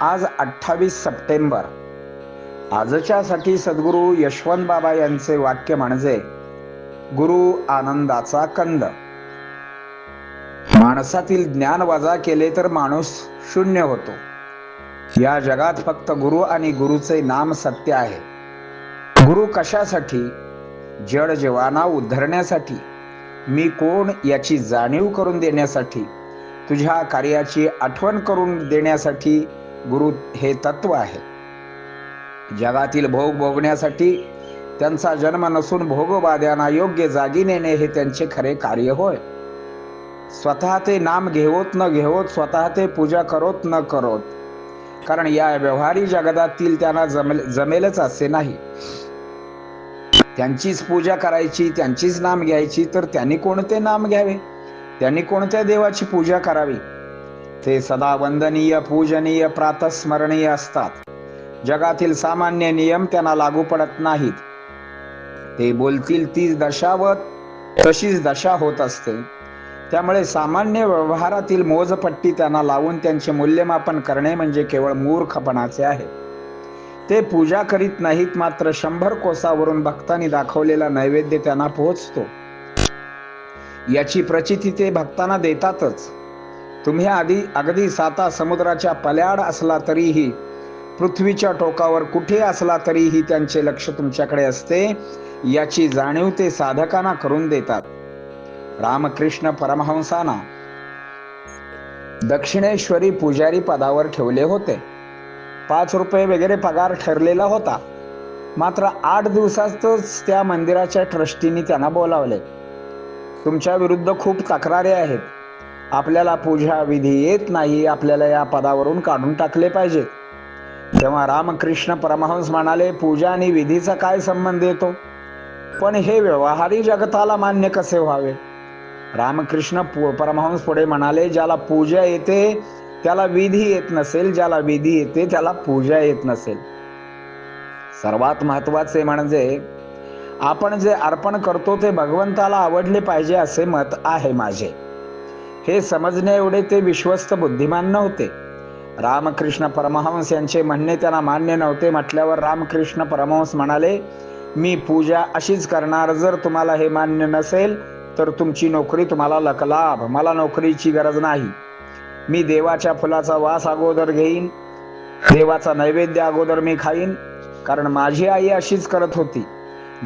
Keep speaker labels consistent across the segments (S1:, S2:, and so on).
S1: आज अठ्ठावीस सप्टेंबर. आजच्यासाठी सद्गुरू यशवंत बाबा यांचे वाक्य म्हणजे गुरु आनंदाचा कंद. माणसातील ज्ञान वजा केले तर माणूस शून्य होतो. या जगात फक्त गुरु आणि गुरुचे नाम सत्य आहे. गुरु कशासाठी? जड जीवाना उद्धरण्यासाठी. मी कोण याची जाणीव करून देण्यासाठी? तुझ्या कार्याची आठवण करून देण्यासाठी गुरु हे तत्व आहे. जगातील भोग भोगण्यासाठी त्यांचा जन्म नसून भोगवाद्यांना योग्य जागी नेणे हे त्यांचे खरे कार्य होय. स्वतः ते नाम घेवत न घेवत स्वतः ते पूजा करोत न करोत. कारण या व्यवहारी जगतातील त्यांना जमेल जमेलच असे नाही. त्यांचीच पूजा करायची त्यांचीच नाम घ्यायची तर त्यांनी कोणते नाम घ्यावे? त्यांनी कोणत्या देवाची पूजा करावी? ते सदा वंदनीय पूजनीय प्रातस्मरणीय असतात. जगातील सामान्य नियम त्यांना लागू पडत नाहीत. ते बोलतील तीच दशा व तशीच दशा होत असते. त्यामुळे सामान्य व्यवहारातील मोजपट्टी त्यांना लावून त्यांचे मूल्यमापन करणे म्हणजे केवळ मूर्खपणाचे आहे. ते पूजा करीत नाहीत मात्र शंभर कोसावरून भक्तांनी दाखवलेला नैवेद्य त्यांना पोहोचतो. याची प्रचिती ते भक्तांना देतातच. तुम्ही आधी अगदी साता समुद्राच्या पल्याड असला तरीही पृथ्वीच्या टोकावर कुठे असला तरीही त्यांचे लक्ष तुमच्याकडे असते याची जाणीव ते साधकांना करून देतात. रामकृष्ण परमहंसाना दक्षिणेश्वरी पुजारी पदावर ठेवले होते. पाच रुपये वगैरे पगार ठरलेला होता. मात्र आठ दिवसातच त्या मंदिराच्या ट्रस्टीनी त्यांना बोलावले. तुमच्या विरुद्ध खूप तक्रारी आहेत. आपल्याला पूजा विधी येत नाही आपल्याला या पदावरून काढून टाकले पाहिजे. तेव्हा रामकृष्ण परमहंस म्हणाले पूजा आणि विधीचा काय संबंध येतो? पण हे व्यवहारी जगताला मान्य कसे व्हावे? रामकृष्ण पु- परमहंस पुढे म्हणाले ज्याला पूजा येते त्याला विधी येत नसेल ज्याला विधी येते त्याला पूजा येत नसेल. सर्वात महत्त्वाचे म्हणजे आपण जे अर्पण करतो ते भगवंताला आवडले पाहिजे असे मत आहे माझे. हे समजणे एवढे ते विश्वस्त बुद्धिमान नव्हते. रामकृष्ण परमहंस यांचे म्हणणे त्यांना मान्य नव्हते. म्हटल्यावर रामकृष्ण परमहंस म्हणाले मी पूजा अशीच करणार. जर तुम्हाला हे मान्य नसेल तर तुमची नोकरी तुम्हाला लकलाभ. मला नोकरीची गरज नाही. मी देवाच्या फुलाचा वास अगोदर घेईन. देवाचा नैवेद्य अगोदर मी खाईन. कारण माझी आई अशीच करत होती.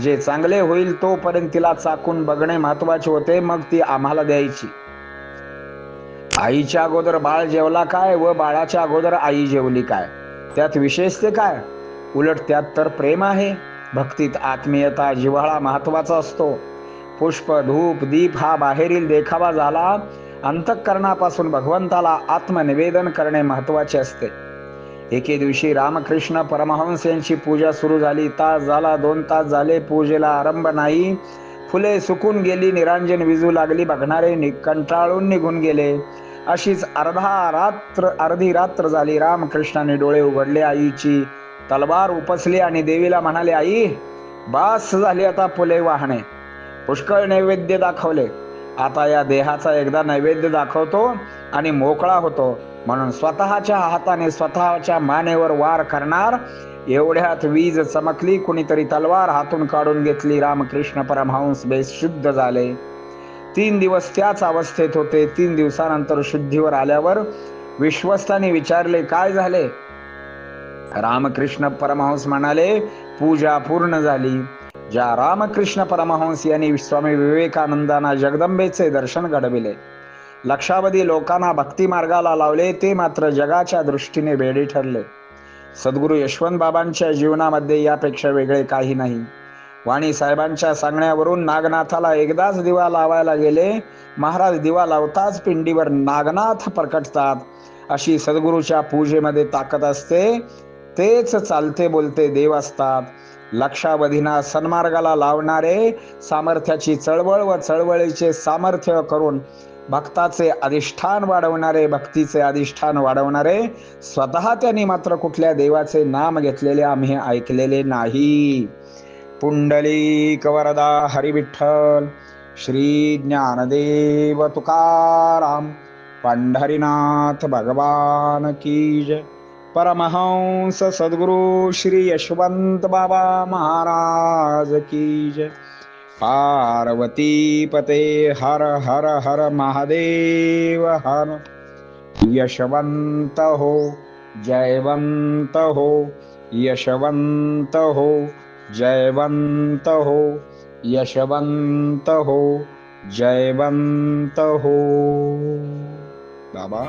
S1: जे चांगले होईल तोपर्यंत तिला चाकून बघणे महत्त्वाचे होते. मग ती आम्हाला द्यायची. आईच्या अगोदर बाळ जेवला काय व बाळाच्या अगोदर आई जेवली काय? त्यात विशेष ते काय? उलट त्यात तर प्रेम आहे. भक्तीत आत्मीयता जिव्हाळा महत्त्वाचा असतो. पुष्प धूप दीप हा बाहेरील देखावा झाला. अंतःकरणापासून भगवंताला आत्मनिवेदन करणे महत्त्वाचे असते. एके दिवशी रामकृष्ण परमहंस यांची पूजा सुरू झाली. तास झाला दोन तास झाले पूजेला आरंभ नाही. फुले सुकून गेली निरांजन विजू लागली. बघणारे नि- कंटाळून निघून गेले. अशीच अर्धा रात्र अर्धी रात्र झाली. रामकृष्णाने डोळे उघडले आईची. तलवार उपसली आणि देवीला म्हणाले आई बास झाली आता फुले वाहणे. पुष्कळ नैवेद्य दाखवले. आता या देहाचा एकदा नैवेद्य दाखवतो आणि मोकळा होतो. म्हणून स्वतःच्या हाताने स्वतःच्या मानेवर वार करणार. एवढ्यात वीज चमकली कुणीतरी तलवार हातून काढून घेतली. रामकृष्ण परमहंस बेशुद्ध झाले. तीन दिवस त्याच अवस्थेत होते. तीन दिवसानंतर शुद्धीवर आल्यावर विश्वस्ताने विचारले काय झाले? रामकृष्ण परमहंस म्हणाले पूजा पूर्ण झाली. ज्या रामकृष्ण परमहंस यांनी स्वामी विवेकानंदांना जगदंबेचे दर्शन घडविले लक्षावधी लोकांना भक्ती मार्गाला लावले ते मात्र जगाच्या दृष्टीने वेडे ठरले. सद्गुरू यशवंत बाबांच्या जीवनामध्ये यापेक्षा वेगळे काही नाही. वाणी साहेबांच्या सांगण्यावरून नागनाथाला एकदाच दिवा लावायला गेले. महाराज दिवा लावताच पिंडीवर नागनाथ प्रकटतात. अशी सद्गुरूच्या पूजेमध्ये ताकद असते. तेच चालते बोलते देव असतात लक्षावधीना सन्मार्गाला लावणारे सामर्थ्याची चळवळ व चळवळीचे सामर्थ्य करून भक्ताचे अधिष्ठान वाढवणारे भक्तीचे अधिष्ठान वाढवणारे स्वतः त्यांनी मात्र कुठल्या देवाचे नाम घेतलेले आम्ही ऐकलेले नाही. पुण्डलीकवरदा वरदा हरिविठ्ठल श्री ज्ञानदेव तुकाराम पंढरीनाथ भगवान की जय। परमहंस सद्गुरु श्री यशवंत बाबा महाराज की जय। पार्वती पते हर हर हर महादेव हर। यशवंत हो जयवंत हो यशवंत हो जयवंत हो यशवंत हो जयवंत हो बाबा।